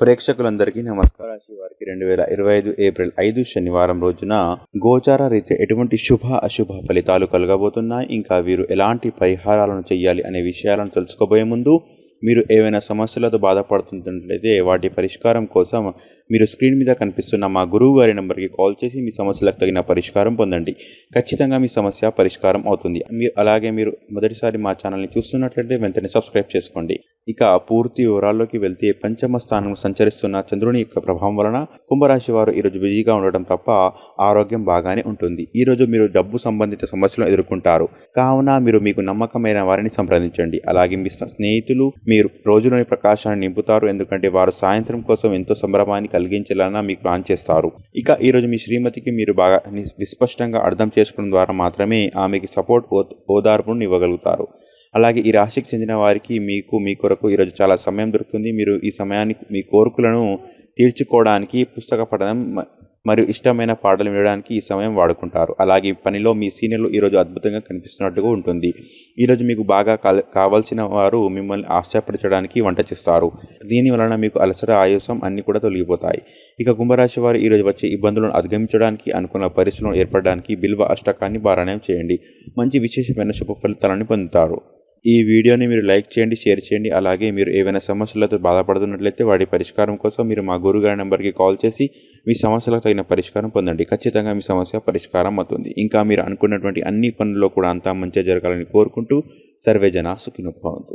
ప్రేక్షకులందరికీ నమస్కారం రాశి వారికి రెండు వేల ఇరవై ఐదు ఏప్రిల్ ఐదు శనివారం రోజున గోచార రీత్యా ఎటువంటి శుభ అశుభ ఫలితాలు కలగబోతున్నాయి? ఇంకా వీరు ఎలాంటి పరిహారాలను చేయాలి అనే విషయాలను తెలుసుకోబోయే ముందు మీరు ఏవైనా సమస్యలతో బాధపడుతున్నట్లయితే వాటి పరిష్కారం కోసం మీరు స్క్రీన్ మీద కనిపిస్తున్న మా గురువు గారి నెంబర్కి కాల్ చేసి మీ సమస్యలకు తగిన పరిష్కారం పొందండి. ఖచ్చితంగా మీ సమస్య పరిష్కారం అవుతుంది. మీరు అలాగే మీరు మొదటిసారి మా ఛానల్ని చూస్తున్నట్లయితే వెంటనే సబ్స్క్రైబ్ చేసుకోండి. ఇక పూర్తి వివరాల్లోకి వెళ్తే పంచమ స్థానం సంచరిస్తున్న చంద్రుని యొక్క ప్రభావం వలన కుంభరాశి వారు ఈరోజు బిజీగా ఉండటం తప్ప ఆరోగ్యం బాగానే ఉంటుంది. ఈరోజు మీరు డబ్బు సంబంధిత సమస్యలను ఎదుర్కొంటారు. కావున మీరు మీకు నమ్మకమైన వారిని సంప్రదించండి. అలాగే మీ స్నేహితులు మీరు రోజులోని ప్రకాశాన్ని నింపుతారు. ఎందుకంటే వారు సాయంత్రం కోసం ఎంతో సంభ్రమాన్ని కలిగించాలన్నా మీకు ప్లాన్ చేస్తారు. ఇక ఈరోజు మీ శ్రీమతికి మీరు బాగా విస్పష్టంగా అర్థం చేసుకోవడం ద్వారా మాత్రమే ఆమెకి సపోర్ట్ ఓ ఓదార్పును ఇవ్వగలుగుతారు. అలాగే ఈ రాశికి చెందిన వారికి మీకు మీ కొరకు ఈరోజు చాలా సమయం దొరుకుతుంది. మీరు ఈ సమయానికి మీ కోరికలను తీర్చుకోవడానికి పుస్తక పఠనం మరియు ఇష్టమైన పాటలు వినడానికి ఈ సమయం వాడుకుంటారు. అలాగే పనిలో మీ సీనియర్లు ఈరోజు అద్భుతంగా కనిపిస్తున్నట్టుగా ఉంటుంది. ఈరోజు మీకు బాగా కావాల్సిన వారు మిమ్మల్ని ఆశ్చర్యపరచడానికి వంట చేస్తారు. దీని వలన మీకు అలసట ఆయాసం అన్ని కూడా తొలగిపోతాయి. ఇక కుంభరాశి వారు ఈరోజు వచ్చే ఇబ్బందులను అధిగమించడానికి అనుకున్న పరిస్థితులను ఏర్పడడానికి బిల్వ అష్టకాన్ని పారాయణం చేయండి. మంచి విశేషమైన శుభ ఫలితాలను పొందుతారు. ఈ వీడియోని మీరు లైక్ చేయండి షేర్ చేయండి. అలాగే మీరు ఏవైనా సమస్యలతో బాధపడుతున్నట్లయితే వాటి పరిష్కారం కోసం మీరు మా గురుగారి నెంబర్కి కాల్ చేసి మీ సమస్యలకు తగిన పరిష్కారం పొందండి. ఖచ్చితంగా మీ సమస్య పరిష్కారం అవుతుంది. ఇంకా మీరు అనుకున్నటువంటి అన్ని పనుల్లో కూడా అంతా మంచిగా జరగాలని కోరుకుంటూ సర్వే జన సుఖినోభవంతు